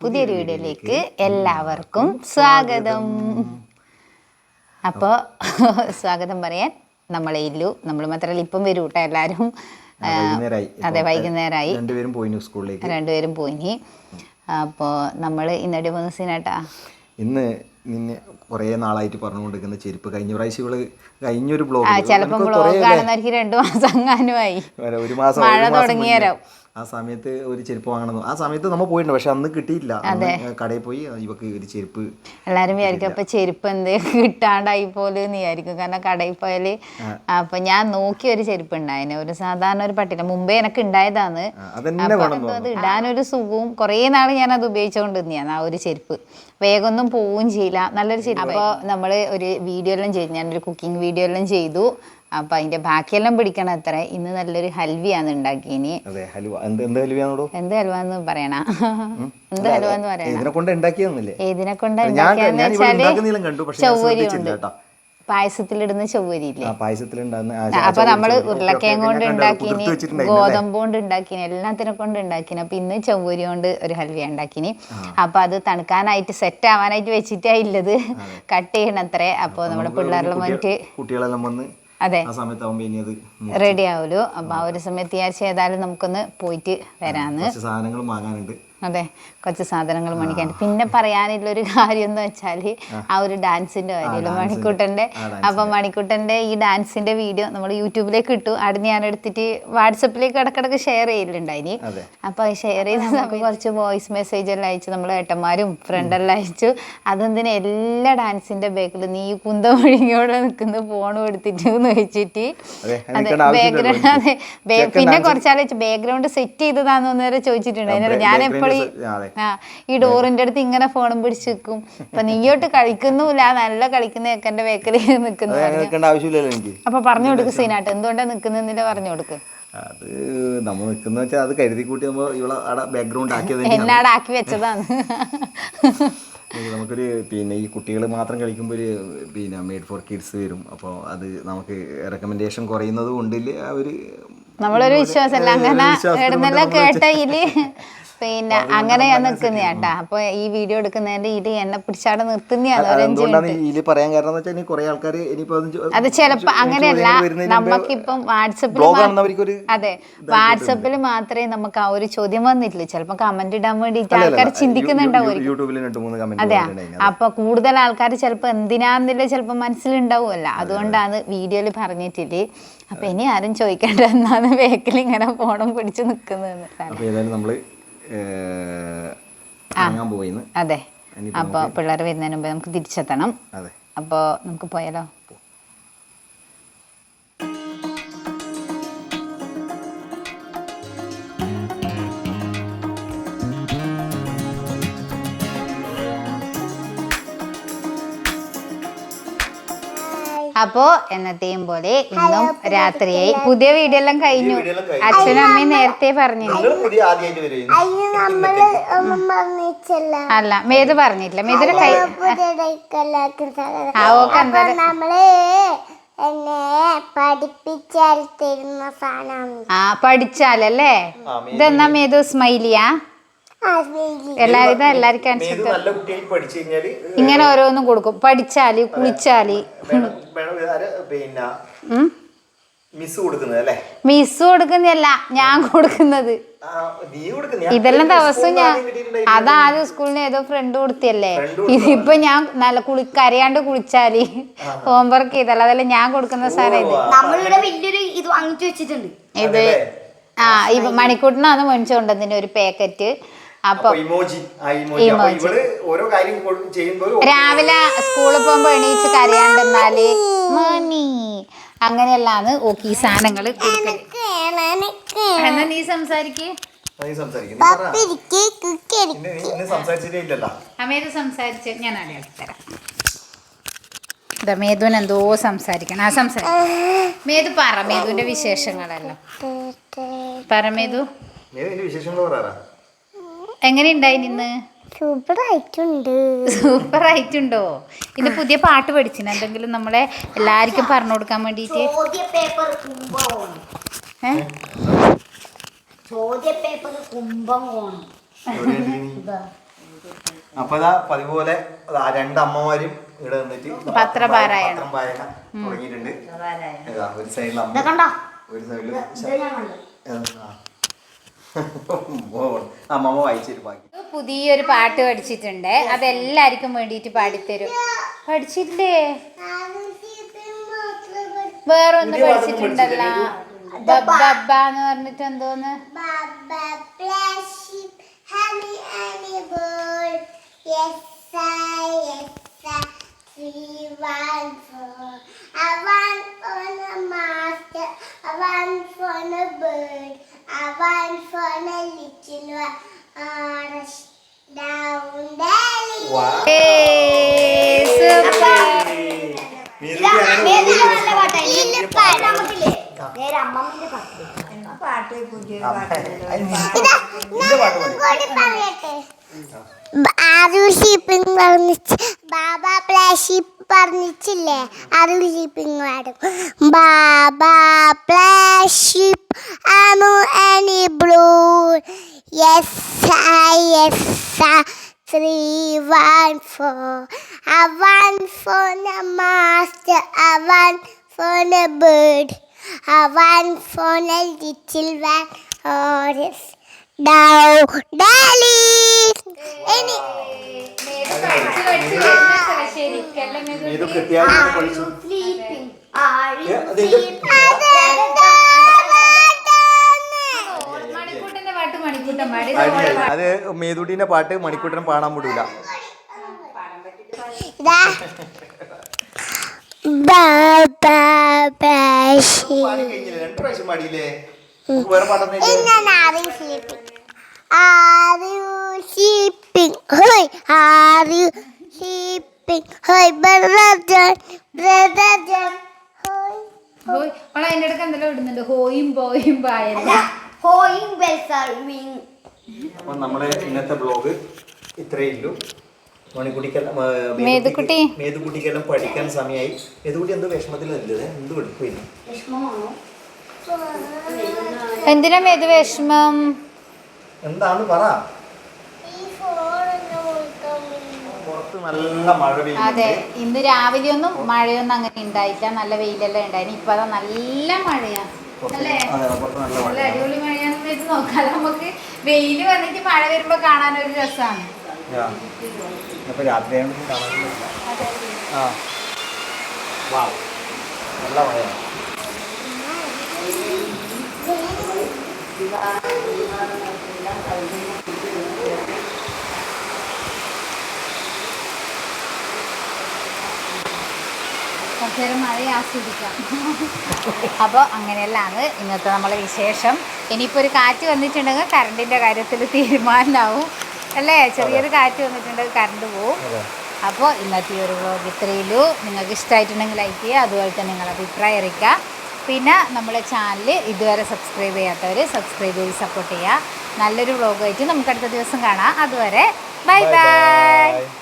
പുതിയൊരു വീഡിയോയിലേക്ക് എല്ലാവർക്കും സ്വാഗതം. അപ്പോൾ സ്വാഗതം പറയാൻ നമ്മളെ ഇല്ലു. നമ്മൾ മാത്രമല്ല ഇപ്പം വരും കേട്ടോ എല്ലാവരും അതെ വൈകുന്നേരമായി രണ്ടുപേരും പോയി സ്കൂളിലേക്ക്. രണ്ടുപേരും പോയി അപ്പോൾ നമ്മൾ ഇന്നടി പോകുന്ന സീനാട്ടാ? ഇന്ന് നിന്നെ കുറേ നാളായിട്ട് പറഞ്ഞുകൊണ്ടിരിക്കുന്ന ചെരുപ്പ് കഴിഞ്ഞ പ്രാവശ്യം ഇവൾ കഴിഞ്ഞൊരു ബ്ലോഗ് രണ്ടു മാസം ഒരു മാസം. ആ സമയത്ത് ഒരു ചെരുപ്പ് വാങ്ങണം ആ സമയത്ത് നമ്മൾ പോയിട്ടുണ്ട് പക്ഷെ അന്ന് കിട്ടിയില്ല കടയിൽ പോയി ഇവക്ക് ഒരു ചെരുപ്പ് എല്ലാരും വിചാരിക്കും അപ്പൊ ചെരുപ്പ് എന്ത് കിട്ടാണ്ടായി പോലെ വിചാരിക്കും. കാരണം കടയിൽ പോയാൽ അപ്പൊ ഞാൻ നോക്കി ഒരു ചെരുപ്പ് ഉണ്ടായിന്. ഒരു സാധാരണ ഒരു പട്ടില മുമ്പേ എനിക്ക് ഉണ്ടായതാണ് അത് ഇടാനൊരു സുഖവും കുറേ നാൾ ഞാൻ അത് ഉപയോഗിച്ചുകൊണ്ട് ആ ഒരു ചെരുപ്പ്. വേഗമൊന്നും പോവുകയും ചെയ്യില്ല. നല്ലൊരു ചെരുപ്പ് അപ്പോൾ നമ്മൾ ഒരു വീഡിയോ എല്ലാം ചെയ്തു. ഞാനൊരു കുക്കിംഗ് വീഡിയോ എല്ലാം ചെയ്തു. അപ്പൊ അതിന്റെ ബാക്കിയെല്ലാം പിടിക്കണം അത്ര ഇന്ന് നല്ലൊരു ഹൽവിയാണ് ഉണ്ടാക്കിയിനി. എന്ത് ഹൽവ എന്ന് പറയണ? എന്ത് ഹൽവ എന്ന് പറയണ? ഏതിനെ കൊണ്ട് ഉണ്ടാക്കിയാന്ന് വെച്ചാൽ ഉണ്ട്. കേട്ടോ. പായസത്തിലിടുന്ന ചൊവ്വരില്ലേ അപ്പൊ നമ്മൾ ഉരുളക്കിഴങ്ങ് കൊണ്ട് ഉണ്ടാക്കിനി? ഗോതമ്പ് കൊണ്ട് ഉണ്ടാക്കിനി എല്ലാത്തിനെ കൊണ്ട് ഉണ്ടാക്കിനി. അപ്പൊ ഇന്ന് ചൊവ്വരി കൊണ്ട് ഒരു ഹൽവ ഉണ്ടാക്കിനി. അപ്പൊ അത് തണുക്കാനായിട്ട് സെറ്റ് ആവാനായിട്ട് വെച്ചിട്ടാ ഇല്ലത്. കട്ട് ചെയ്യണത്രേ. അപ്പൊ നമ്മുടെ പിള്ളേരെല്ലാം വന്നിട്ട് കുട്ടികളെല്ലാം വന്ന് അതെ. റെഡി ആവുമല്ലോ അപ്പൊ ആ ഒരു സമയത്ത് വിചാരിച്ച് ഏതായാലും നമുക്കൊന്ന് പോയിട്ട് വരാന്ന്. സാധനങ്ങൾ വാങ്ങാനുണ്ട്. അതെ കുറച്ച് സാധനങ്ങൾ മണിക്കാൻ പിന്നെ പറയാനുള്ള ഒരു കാര്യം എന്ന് വെച്ചാൽ ആ ഒരു ഡാൻസിന്റെ കാര്യമില്ല? മണിക്കൂട്ടന്റെ. അപ്പൊ മണിക്കൂട്ടന്റെ ഈ ഡാൻസിന്റെ വീഡിയോ നമ്മൾ യൂട്യൂബിലേക്ക് ഇട്ടു. അവിടെ ഞാൻ എടുത്തിട്ട് വാട്സപ്പിലേക്ക് ഇടക്കിടക്ക് ഷെയർ ചെയ്യലുണ്ടായിനി. അപ്പൊ ഷെയർ ചെയ്ത സമയത്ത് കുറച്ച് വോയിസ് മെസ്സേജ് എല്ലാം അയച്ചു നമ്മൾ ഏട്ടന്മാരും ഫ്രണ്ടെല്ലാം അയച്ചു. അതെന്തിനാ എല്ലാ ഡാൻസിന്റെ ബാക്കിൽ നീ കുന്ത ഒഴുകിയോടെ നിൽക്കുന്ന ഫോൺ എടുത്തിട്ട് എന്ന് വെച്ചിട്ട് അതെ, ബാക്ക്ഗ്രൗണ്ട് അതെ പിന്നെ കുറച്ചാൾ ബാക്ക്ഗ്രൗണ്ട് സെറ്റ് ചെയ്തതാന്ന് വരെ ചോദിച്ചിട്ടുണ്ട് ഞാൻ എപ്പോഴും ഈ ഡോറിന്റെ അടുത്ത് ഇങ്ങനെ ഫോണും പിടിച്ച് നിൽക്കും അപ്പൊ നീയോട്ട് കളിക്കുന്നുമില്ല. നല്ല കളിക്കുന്ന എന്റെ ബേക്കറി നിൽക്കുന്ന. അപ്പൊ പറഞ്ഞു കൊടുക്ക് സീനാട്ട്. എന്തുകൊണ്ടാണ് നിക്കുന്നില്ല പറഞ്ഞു കൊടുക്ക്. അത് നമ്മൾ നിൽക്കുന്ന വെച്ചാൽ അത് കരുതി കൂട്ടി നമ്മൾ ഇവിടെ ബാക്ക്ഗ്രൗണ്ട് ആക്കിയത് എന്നാടെ ആക്കി വെച്ചതാണ്. നമുക്കൊരു പിന്നെ ഈ കുട്ടികൾ മാത്രം കളിക്കുമ്പോൾ ഒരു പിന്നെ മെയ്ഡ് ഫോർ കിഡ്സ് വരും. അപ്പോൾ അത് നമുക്ക് റെക്കമെൻഡേഷൻ കുറയുന്നത് കൊണ്ടില്ല അവർ നമ്മളൊരു വിശ്വാസമല്ല. അങ്ങനെ കേട്ട കേട്ടയിൽ പിന്നെ അങ്ങനെയാ നിൽക്കുന്ന ചേട്ടാ അപ്പൊ ഈ വീഡിയോ എടുക്കുന്നതിന്റെ ഇത് എന്നെ പിടിച്ചാടെ നിർത്തുന്നതാണ് പറയാൻ കാരണം വെച്ചാൽ കുറേ ആൾക്കാർ അത് ചിലപ്പോ അങ്ങനെയല്ല നമുക്കിപ്പം വാട്സപ്പിൽ അതെ വാട്സപ്പിൽ മാത്രമേ നമുക്ക് ആ ഒരു ചോദ്യം വന്നിട്ടില്ല. ചിലപ്പോ കമന്റ് ഇടാൻ വേണ്ടിട്ട് ആൾക്കാർ ചിന്തിക്കുന്നുണ്ടാവും അതെ അപ്പൊ കൂടുതൽ ആൾക്കാർ ചിലപ്പോ എന്തിനാന്നില്ല ചിലപ്പോ മനസ്സിലുണ്ടാവുമല്ല. അതുകൊണ്ടാണ് വീഡിയോയിൽ പറഞ്ഞിട്ടില്ലേ. അപ്പൊ ഇനി ആരും ചോദിക്കേണ്ട എന്നാണ് ബേക്കിൽ ഇങ്ങനെ ഫോണും പിടിച്ച് നിൽക്കുന്നത് അപ്പോൾ ഏതായാലും നമ്മൾ അതെ. അപ്പൊ പിള്ളേർ വരുന്നതിന് മുമ്പ് നമുക്ക് തിരിച്ചെത്തണം. അതെ. അപ്പൊ നമുക്ക് പോയാലോ? അപ്പോ എന്നത്തെയും പോലെ ഇന്നും രാത്രിയായി. പുതിയ വീഡിയോ എല്ലാം കഴിഞ്ഞു. അച്ഛനും അമ്മയും നേരത്തെ പറഞ്ഞിട്ടില്ല. അല്ല മേത് പറഞ്ഞില്ല മേതൊരു കൈ ആ ഓക്കെ അപ്പൊ നമ്മൾ എന്നെ പഠിപ്പിച്ചാൽ തരുന്ന സാധനമാണ് ആ പഠിച്ചാലല്ലേ? ഇതെന്നാ മേതു? സ്മൈലിയാ? എല്ലാവർക്കും അനുസരിച്ച് ഇങ്ങനെ ഓരോന്നും കൊടുക്കും. പഠിച്ചാൽ കുളിച്ചാൽ. പിന്നെ മിസ് കൊടുക്കുന്നതല്ലേ മിസ് കൊടുക്കുന്നതല്ല ഞാൻ കൊടുക്കുന്നത്. ആ, നീ കൊടുക്കുന്ന ഇതെല്ലാം ദിവസവും ഞാൻ അതാദ്യം സ്കൂളിന് ഏതോ ഫ്രണ്ട് കൊടുത്തല്ലേ ഇതിപ്പോ ഞാൻ നല്ല കുളി കരയാണ്ട് കുളിച്ചാൽ ഹോംവർക്ക് ചെയ്തല്ല അതല്ല ഞാൻ കൊടുക്കുന്ന സാധനം ഇത്. നമ്മളിവിടെ വലിയൊരു ഇത് വാങ്ങിച്ചു വെച്ചിട്ടുണ്ട്. ഇത് ആ ഇപ്പൊ മണിക്കൂട്ടിനാണ് മേടിച്ചു കൊണ്ടതിന്റെ ഒരു പാക്കറ്റ് അപ്പൊ രാവിലെ സ്കൂളിൽ പോകുമ്പോ എണീച്ച് കരയാണ്ടെന്നാൽ മണി അങ്ങനെയല്ലാന്ന് ഓക്കെ ഈ സാധനങ്ങൾ കൊടുക്കൽ. എന്നാ നീ സംസാരിക്കേ? അമേത് സംസാരിച്ച് ഞാൻ അടയാളി തരാം മേധുവിന് എന്തോ സംസാരിക്കണം. ആ സംസാരിക്കും. മേധു പറ മേധുവിന്റെ വിശേഷങ്ങളല്ലോ. പറ മേധു വിശേഷങ്ങൾ പറയാ എങ്ങനെയുണ്ടായി നിന്ന്? സൂപ്പർ ആയിട്ടുണ്ട് സൂപ്പർ ആയിട്ടുണ്ടോ ഇന്ന് പുതിയ പാട്ട് പഠിച്ചിന്. എന്തെങ്കിലും നമ്മളെ എല്ലാവർക്കും പറഞ്ഞു കൊടുക്കാൻ വേണ്ടിയിട്ട് അപ്പൊ ഇതാ പതിപോലെ രണ്ടമ്മമാരും രണ്ട് അമ്മമാരും ഇവിടെ നിന്നിട്ട് പത്രപാരായണം. തുടങ്ങിയിട്ടുണ്ട്. ഒരു സൈഡിൽ അമ്മ കണ്ടോ? ഒരു സൈഡിൽ ഞാൻ കണ്ടു? അമ്മമ്മ വായിച്ചിട്ട് ബാക്കി പുതിയൊരു പാട്ട് പഠിച്ചിട്ടുണ്ട്. അതെല്ലാവർക്കും വേണ്ടിയിട്ട് പാടിത്തരും. പഠിച്ചിട്ടില്ലേ? വേറൊന്ന് പഠിച്ചിട്ടുണ്ടല്ല. ബബ്ബ എന്ന് പറഞ്ഞിട്ട് എന്തോന്ന്? Yes, I, yes, I, three, one, four. I want for the master, I want for the bird, I want for the little one. Uh, down Delhi. ഏയ്, super. ഇതിൽ പാട്ട് നമുക്കില്ലേ? നേരെ അമ്മമ്മന്റെ പാട്ട്. ഇതാ, ഞാൻ കൂടി പറയട്ടെ. ആരു ഷീപ്പിംഗ് പറഞ്ഞിച്ച് ബാബ പ്ലാഷിപ്പ് പറഞ്ഞിച്ചില്ലേ ആരു ഷീപ്പിംഗ് പാടും. ബാബ പ്ലാഷിപ്പ് ആമു any blue. Yes I yes three one four I want for the master, I want for the bird, I want for the little one, horse, down, ശരിക്കല്ലേ മേതു? ഇത് പഠിച്ചു. അടിയായി. അത് മേതുട്ടിന്റെ പാട്ട് മണിക്കൂട്ടൻ പാടാൻ വിടൂല ഹോയ് ഇടുന്നുണ്ട് ഹോയും ബോയും ringing. അപ്പൊ നമ്മുടെ ഇന്നത്തെ ബ്ലോഗ് ഇത്രയേ ഉള്ളൂ മേതുക്കുട്ടി. മേതുക്കുട്ടിക്കെല്ലാം പഠിക്കാൻ സമയമായി മേതുക്കുട്ടി എന്തോ വിഷമത്തിലല്ലേ എന്ത് പഠിപ്പില്ല എന്തിനാ മേതു വിഷമം? എന്താന്ന് പറ. പുറത്ത് നല്ല മഴ അതെ പെയ്യുന്നുണ്ട് ഇന്ന് രാവിലെ ഒന്നും മഴയൊന്നും അങ്ങനെ ഉണ്ടായില്ല. നല്ല വെയിലെല്ലാം ഉണ്ടായിരുന്നു. ഇപ്പൊ അതാ നല്ല മഴയാ. അല്ലേ? അതെ നല്ല അടിപൊളി മഴയാണെന്ന് വെച്ച് നോക്കാം നമുക്ക് വെയിൽ വന്നിട്ട് മഴ വരുമ്പോ കാണാൻ ഒരു രസമാണ് ആ. ഇപ്പൊ രാത്രി ആയതുകൊണ്ട് ആ. വാവ് നല്ല മഴയാണ് ആസ്വദിക്കാം. അപ്പോൾ അങ്ങനെയല്ലാണ് ഇന്നത്തെ നമ്മളെ വിശേഷം. ഇനിയിപ്പോൾ ഒരു കാറ്റ് വന്നിട്ടുണ്ടെങ്കിൽ കറണ്ടിന്റെ കാര്യത്തിൽ തീരുമാനമാവും. അല്ലേ? ചെറിയൊരു കാറ്റ് വന്നിട്ടുണ്ട് കറണ്ട് പോവും. അപ്പോൾ ഇന്നത്തെ ഒരു വ്ളോഗ് ഇത്രയുള്ളൂ. നിങ്ങൾക്ക് ഇഷ്ടമായിട്ടുണ്ടെങ്കിൽ ലൈക്ക് ചെയ്യുക അതുപോലെ തന്നെ നിങ്ങളുടെ അഭിപ്രായം അറിയിക്കുക. പിന്നെ നമ്മുടെ ചാനൽ ഇതുവരെ സബ്സ്ക്രൈബ് ചെയ്യാത്തവർ സബ്സ്ക്രൈബ് ചെയ്ത് സപ്പോർട്ട് ചെയ്യുക. നല്ലൊരു വ്ളോഗായിട്ട് നമുക്ക് അടുത്ത ദിവസം കാണാം. അതുവരെ ബൈ ബൈ